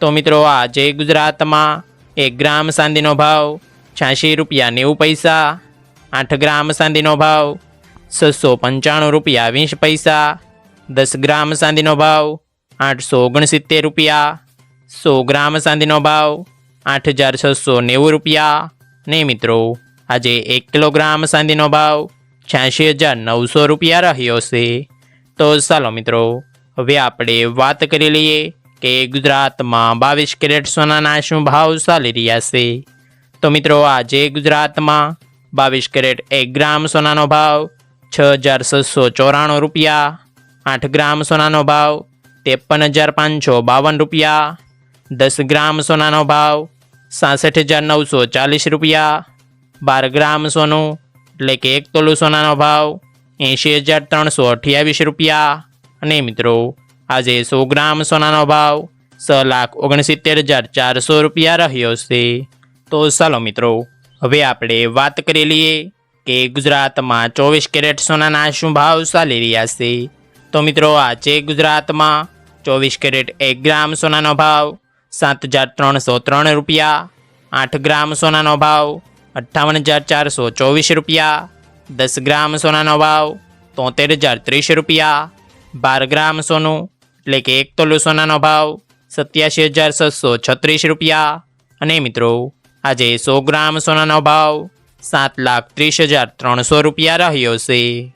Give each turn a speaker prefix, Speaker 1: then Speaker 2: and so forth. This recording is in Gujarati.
Speaker 1: તો મિત્રો, આજે ગુજરાતમાં એક ગ્રામ ચાંદીનો ભાવ છ્યાસી રૂપિયા નેવું પૈસા, આઠ ગ્રામ ચાંદીનો ભાવ છસો પંચાણું રૂપિયા વીસ પૈસા, દસ ગ્રામ ચાંદીનો ભાવ આઠસો ઓગણસિત્તેર રૂપિયા, સો ગ્રામ ચાંદીનો ભાવ આઠ હજાર છસો નેવું રૂપિયા. ને મિત્રો, આજે એક કિલોગ્રામ ચાંદીનો ભાવ છ્યાસી હજાર નવસો રૂપિયા રહ્યો છે. તો ચાલો મિત્રો, હવે આપણે વાત કરી લઈએ કે ગુજરાતમાં બાવીસ કેરેટ સોનાના શું ભાવ ચાલી રહ્યા છે? તો મિત્રો, આજે ગુજરાતમાં બાવીસ કેરેટ એક ગ્રામ સોનાનો ભાવ, છ હજાર છસો ચોરાણું રૂપિયા, આઠ ગ્રામ સોનાનો ભાવ, ત્રેપન હજાર પાંચસો બાવન રૂપિયા, દસ ગ્રામ સોનાનો ભાવ, સાસઠ હજાર નવસો ચાલીસ રૂપિયા, બાર ગ્રામ સોનું, એટલે કે એક તોલું સોનાનો ભાવ, એંશી હજાર ત્રણસો અઠ્યાવીસ રૂપિયા. અને મિત્રો આજે સો ગ્રામ સોનાનો ભાવ છ લાખ ઓગણસિત્તેર હજાર ચારસો રૂપિયા રહ્યો છે. તો ચાલો મિત્રો, હવે આપણે વાત કરી લઈએ કે ગુજરાતમાં ચોવીસ કેરેટ સોનાના શું ભાવ ચાલી રહ્યા છે. તો મિત્રો, આજે ગુજરાતમાં ચોવીસ કેરેટ એક ગ્રામ સોનાનો ભાવ સાત હજાર ત્રણસો ત્રણ રૂપિયા, આઠ ગ્રામ સોનાનો ભાવ અઠ્ઠાવન હજાર ચારસો ચોવીસ રૂપિયા, દસ ગ્રામ સોનાનો ભાવ તોતેર હજાર ત્રીસ રૂપિયા, બાર ગ્રામ સોનું એટલે કે એક તોલું સોનાનો ભાવ સત્યાસી હજાર છસો છત્રીસ રૂપિયા. અને મિત્રો, આજે સો ગ્રામ સોનાનો ભાવ સાત લાખ ત્રીસ હજાર ત્રણસો રૂપિયા રહ્યો છે.